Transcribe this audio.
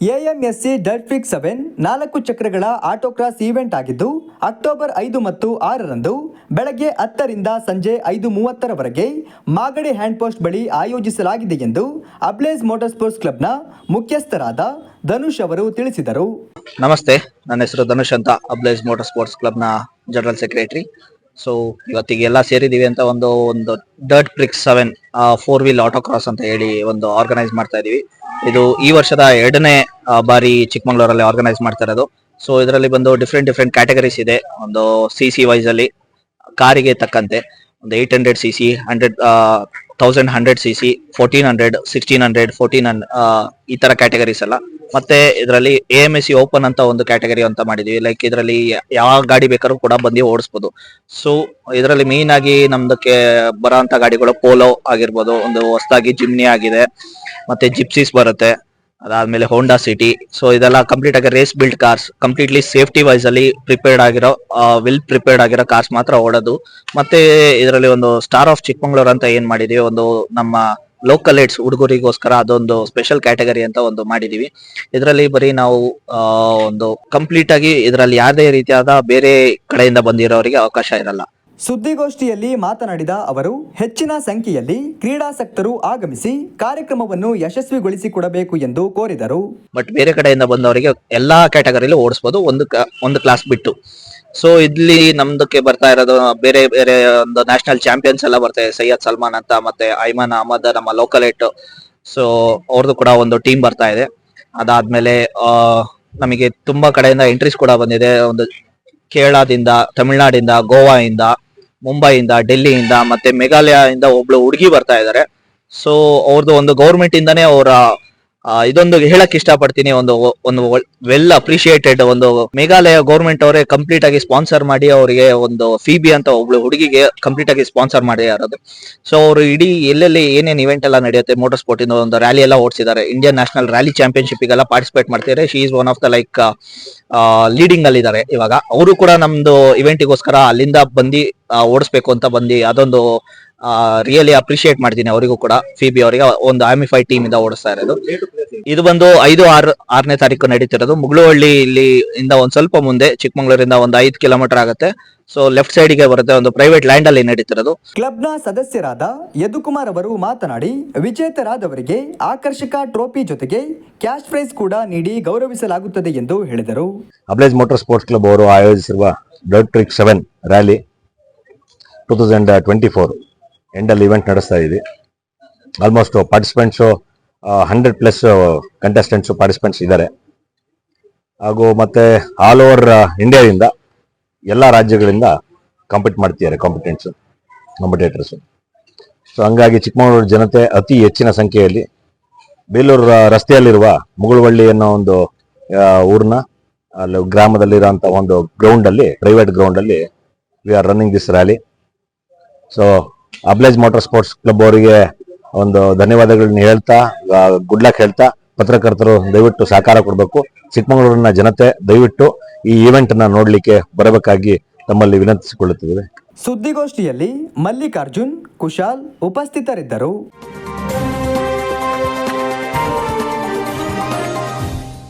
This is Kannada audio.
ಎಎಂಎಸ್ಸಿ ಡರ್ಫಿಕ್ ಸೆವೆನ್ ನಾಲ್ಕು ಚಕ್ರಗಳ ಆಟೋಕ್ರಾಸ್ ಈವೆಂಟ್ ಆಗಿದ್ದು, ಅಕ್ಟೋಬರ್ ಐದು ಮತ್ತು ಆರರಂದು ಬೆಳಗ್ಗೆ ಹತ್ತರಿಂದ ಸಂಜೆ ಐದು ಮೂವತ್ತರವರೆಗೆ ಮಾಗಡಿ ಹ್ಯಾಂಡ್ ಪೋಸ್ಟ್ ಬಳಿ ಆಯೋಜಿಸಲಾಗಿದೆ ಎಂದು ಅಬ್ಲೇಸ್ ಮೋಟರ್ ಸ್ಪೋರ್ಟ್ಸ್ ಕ್ಲಬ್ನ ಮುಖ್ಯಸ್ಥರಾದ ಧನುಷ್ ಅವರು ತಿಳಿಸಿದರು. ನಮಸ್ತೆ, ನನ್ನ ಹೆಸರು ಧನುಷ್ ಅಂತ ಅಬ್ಲೇಸ್ ಮೋಟರ್ ಸ್ಪೋರ್ಟ್ಸ್ ಕ್ಲಬ್ನ ಜನರಲ್ ಸೆಕ್ರೆಟರಿ ಸೊ ಇವತ್ತಿಗೆಲ್ಲ ಸೇರಿದೀವಿ ಅಂತ ಒಂದು ಒಂದು dirt prix seven four wheel auto cross ಅಂತ ಹೇಳಿ ಒಂದು ಆರ್ಗನೈಸ್ ಮಾಡ್ತಾ ಇದೀವಿ. ಇದು ಈ ವರ್ಷದ ಎರಡನೇ ಬಾರಿ ಚಿಕ್ಕಮಂಗ್ಳೂರಲ್ಲಿ ಆರ್ಗನೈಸ್ ಮಾಡ್ತಾ ಇರೋದು. ಸೊ ಇದರಲ್ಲಿ ಬಂದು ಡಿಫ್ರೆಂಟ್ ಡಿಫ್ರೆಂಟ್ ಕ್ಯಾಟಗರೀಸ್ ಇದೆ. ಒಂದು ಸಿ ಸಿ ವೈಸ್ ಅಲ್ಲಿ, ಕಾರಿಗೆ ತಕ್ಕಂತೆ, ಒಂದು eight hundred C C hundred thousand hundred C C fourteen hundred sixteen hundred fourteen ಈ ತರ ಕ್ಯಾಟಗರೀಸ್ ಎಲ್ಲ. ಮತ್ತೆ ಇದರಲ್ಲಿ A M S C open ಅಂತ ಒಂದು ಕ್ಯಾಟಗರಿ ಅಂತ ಮಾಡಿದೀವಿ. ಲೈಕ್ ಇದರಲ್ಲಿ ಯಾವ ಗಾಡಿ ಬೇಕಾದ್ರೂ ಕೂಡ ಬಂದು ಓಡಿಸ್ಬೋದು. ಸೊ ಇದರಲ್ಲಿ ಮೇನ್ ಆಗಿ ನಮ್ದಕ್ಕೆ ಬರೋ ಗಾಡಿಗಳು ಪೋಲೋ ಆಗಿರ್ಬೋದು. ಒಂದು ಹೊಸದಾಗಿ ಜಿಮ್ನಿ ಆಗಿದೆ. ಮತ್ತೆ ಜಿಪ್ಸಿಸ್ ಬರುತ್ತೆ. ಅದಾದ್ಮೇಲೆ ಹೋಂಡಾ ಸಿಟಿ ಸೊ ಇದೆಲ್ಲ ಕಂಪ್ಲೀಟ್ ಆಗಿ race build cars completely safety wise ಅಲ್ಲಿ ಪ್ರಿಪೇರ್ಡ್ ಆಗಿರೋ ವೆಲ್ ಪ್ರಿಪೇರ್ಡ್ ಆಗಿರೋ ಕಾರ್ಸ್ ಮಾತ್ರ ಓಡೋದು. ಮತ್ತೆ ಇದರಲ್ಲಿ ಒಂದು ಸ್ಟಾರ್ ಆಫ್ ಚಿಕ್ಕಮಂಗ್ಳೂರ್ ಅಂತ ಏನ್ ಮಾಡಿದೀವಿ? ಒಂದು ನಮ್ಮ ಲೋಕಲ್ ಏಡ್ಸ್ ಹುಡುಗರಿಗೋಸ್ಕರ ಅದೊಂದು ಸ್ಪೆಷಲ್ ಕ್ಯಾಟಗರಿ ಅಂತ ಒಂದು ಮಾಡಿದೀವಿ. ಇದರಲ್ಲಿ ಬರೀ ನಾವು ಒಂದು ಕಂಪ್ಲೀಟ್ ಆಗಿ ಇದರಲ್ಲಿ ಯಾವುದೇ ರೀತಿಯಾದ ಬೇರೆ ಕಡೆಯಿಂದ ಬಂದಿರೋರಿಗೆ ಅವಕಾಶ ಇರಲ್ಲ. ಸುದ್ದಿಗೋಷ್ಠಿಯಲ್ಲಿ ಮಾತನಾಡಿದ ಅವರು, ಹೆಚ್ಚಿನ ಸಂಖ್ಯೆಯಲ್ಲಿ ಕ್ರೀಡಾಸಕ್ತರು ಆಗಮಿಸಿ ಕಾರ್ಯಕ್ರಮವನ್ನು ಯಶಸ್ವಿಗೊಳಿಸಿಕೊಡಬೇಕು ಎಂದು ಕೋರಿದರು. ಬಟ್ ಬೇರೆ ಕಡೆಯಿಂದ ಬಂದವರಿಗೆ ಎಲ್ಲಾ ಕ್ಯಾಟಗರಿಲಿ ಓಡಿಸಬಹುದು ಒಂದು ಒಂದು ಕ್ಲಾಸ್ ಬಿಟ್ಟು. ಸೊ ಇಲ್ಲಿ ನಮ್ದಕ್ಕೆ ಬರ್ತಾ ಇರೋದು ಬೇರೆ ಬೇರೆ ಒಂದು ನ್ಯಾಷನಲ್ ಚಾಂಪಿಯನ್ಸ್ ಎಲ್ಲ ಬರ್ತಾರೆ ಸೈಯದ್ ಸಲ್ಮಾನ್ ಅಂತ, ಮತ್ತೆ ಐಮಾನ್ ಅಹಮದ್, ನಮ್ಮ ಲೋಕಲ್ ಏಟ್ ಸೊ ಅವ್ರದ್ದು ಕೂಡ ಒಂದು ಟೀಮ್ ಬರ್ತಾ ಇದೆ. ಅದಾದ್ಮೇಲೆ ನಮಗೆ ತುಂಬಾ ಕಡೆಯಿಂದ ಎಂಟ್ರೀಸ್ ಕೂಡ ಬಂದಿದೆ. ಒಂದು ಕೇರಳದಿಂದ, ತಮಿಳ್ನಾಡಿಂದ ಗೋವಾದಿಂದ ಮುಂಬೈಯಿಂದ ಡೆಲ್ಲಿಯಿಂದ ಮತ್ತೆ ಮೇಘಾಲಯದಿಂದ ಒಬ್ಳು ಹುಡುಗಿ ಬರ್ತಾ ಇದ್ದಾರೆ ಸೊ ಅವ್ರದ್ದು ಒಂದು ಗೌರ್ಮೆಂಟ್ ಇಂದಾನೇ ಅವರ ಇದೊಂದು ಹೇಳಕ್ ಇಷ್ಟಪಡ್ತೀನಿ ಒಂದು ಒಂದು ವೆಲ್ ಅಪ್ರಿಶಿಯೇಟೆಡ್ ಒಂದು ಮೇಘಾಲಯ ಗೌರ್ಮೆಂಟ್ ಅವರೇ ಕಂಪ್ಲೀಟ್ ಆಗಿ ಸ್ಪಾನ್ಸರ್ ಮಾಡಿ ಅವರಿಗೆ ಒಂದು ಫಿಬಿ ಅಂತ ಒಬ್ಳು ಹುಡುಗಿಗೆ ಕಂಪ್ಲೀಟ್ ಆಗಿ ಸ್ಪಾನ್ಸರ್ ಮಾಡಿ ಇರೋದು ಸೊ ಅವರು ಇಡೀ ಎಲ್ಲೆಲ್ಲಿ ಏನೇನು ಇವೆಂಟ್ ಎಲ್ಲ ನಡೆಯುತ್ತೆ ಮೋಟರ್ ಸ್ಪೋರ್ಟ್ ಇಂದ ಒಂದು ರ್ಯಾಲಿ ಎಲ್ಲ ಓಡಿಸಿದ್ದಾರೆ. ಇಂಡಿಯನ್ ನ್ಯಾಷನಲ್ ರ್ಯಾಲಿ ಚಾಂಪಿಯನ್ಶಿಪ್ ಗೆಲ್ಲ ಪಾರ್ಟಿಸಿಪೇಟ್ ಮಾಡ್ತಾರೆ she is one of the like leading ಅಲ್ಲಿ ಇದ್ದಾರೆ ಇವಾಗ. ಅವರು ಕೂಡ ನಮ್ದು ಇವೆಂಟಿಗೋಸ್ಕರ ಅಲ್ಲಿಂದ ಬಂದು ಓಡಿಸ್ಬೇಕು ಅಂತ ಬಂದು ಅದೊಂದು ರಿಯಲಿ ಅಪ್ರಿಶಿಯೇಟ್ ಮಾಡ್ತೀನಿ ಅವರಿಗೂ ಕೂಡ. ಫಿಬಿ ಅವರಿಗೆ ಒಂದು ಆಮಿಫೈ ಟೀಮ್ ಇಂದ ಓಡಿಸ್ತಾ ಇರೋದು. ಇದು ಬಂದು ಐದು ಆರು ಆರನೇ ತಾರೀಕು ನಡೀತಿರೋದು. ಮುಗುಳುವಳ್ಳಿ ಇಲ್ಲಿ ಇಂದ ಒಂದ್ ಸ್ವಲ್ಪ ಮುಂದೆ ಚಿಕ್ಕಮಂಗ್ಳೂರಿಂದ ಒಂದು ಐದು ಕಿಲೋಮೀಟರ್ ಆಗುತ್ತೆ. ಸೊ ಲೆಫ್ಟ್ ಸೈಡ್ಗೆ ಬರುತ್ತೆ ಒಂದು ಪ್ರೈವೇಟ್ ಲ್ಯಾಂಡ್ ಅಲ್ಲಿ ನಡೀತಿರೋದು. ಕ್ಲಬ್ನ ಸದಸ್ಯರಾದ ಯದುಕುಮಾರ್ ಅವರು ಮಾತನಾಡಿ ವಿಜೇತರಾದವರಿಗೆ ಆಕರ್ಷಕ ಟ್ರೋಫಿ ಜೊತೆಗೆ ಕ್ಯಾಶ್ ಪ್ರೈಸ್ ಕೂಡ ನೀಡಿ ಗೌರವಿಸಲಾಗುತ್ತದೆ ಎಂದು ಹೇಳಿದರು. ಅಬ್ಲೇಜ್ ಮೋಟಾರ್ ಸ್ಪೋರ್ಟ್ಸ್ ಕ್ಲಬ್ ಅವರು ಆಯೋಜಿಸಿರುವ blood trick seven rally two thousand twenty four ಎಂಡಲ್ಲಿ event ನಡೆಸ್ತಾ ಇದೆ. Almost participants hundred plus contestants participants ಇದ್ದಾರೆ. ಹಾಗೂ ಮತ್ತೆ ಆಲ್ ಓವರ್ ಇಂಡಿಯಾದಿಂದ ಎಲ್ಲ ರಾಜ್ಯಗಳಿಂದ ಕಾಂಪೀಟ್ ಮಾಡ್ತಿದ್ದಾರೆ ಕಾಂಪಿಟೆಂಟ್ಸ್ ಕಾಂಪಿಟೇಟರ್ಸು ಸೊ ಹಂಗಾಗಿ ಚಿಕ್ಕಮಗಳೂರು ಜನತೆ ಅತಿ ಹೆಚ್ಚಿನ ಸಂಖ್ಯೆಯಲ್ಲಿ ಬೇಲೂರು ರಸ್ತೆಯಲ್ಲಿರುವ ಮುಗುಳುವಳ್ಳಿ ಅನ್ನೋ ಒಂದು ಊರಿನ, ಅಲ್ಲಿ ಗ್ರಾಮದಲ್ಲಿರುವಂತ ಒಂದು ಗ್ರೌಂಡ್ ಅಲ್ಲಿ ಪ್ರೈವೇಟ್ ಗ್ರೌಂಡ್ ಅಲ್ಲಿ we are running this rally so Ablaze Motor Sports Club ಅವರಿಗೆ ಒಂದು ಧನ್ಯವಾದಗಳನ್ನ ಹೇಳ್ತಾ ಗುಡ್ ಲಕ್ ಹೇಳ್ತಾ ಪತ್ರಕರ್ತರು ದಯವಿಟ್ಟು ಸಹಕಾರ ಕೊಡಬೇಕು. ಚಿಕ್ಕಮಗಳೂರಿನ ಜನತೆ ದಯವಿಟ್ಟು ಈ ಈವೆಂಟ್ನ ನೋಡ್ಲಿಕ್ಕೆ ಬರಬೇಕಾಗಿ ತಮ್ಮಲ್ಲಿ ವಿನಂತಿಸಿಕೊಳ್ಳುತ್ತಿದ್ದೇವೆ. ಸುದ್ದಿಗೋಷ್ಠಿಯಲ್ಲಿ ಮಲ್ಲಿಕಾರ್ಜುನ್, ಕುಶಾಲ್ ಉಪಸ್ಥಿತರಿದ್ದರು.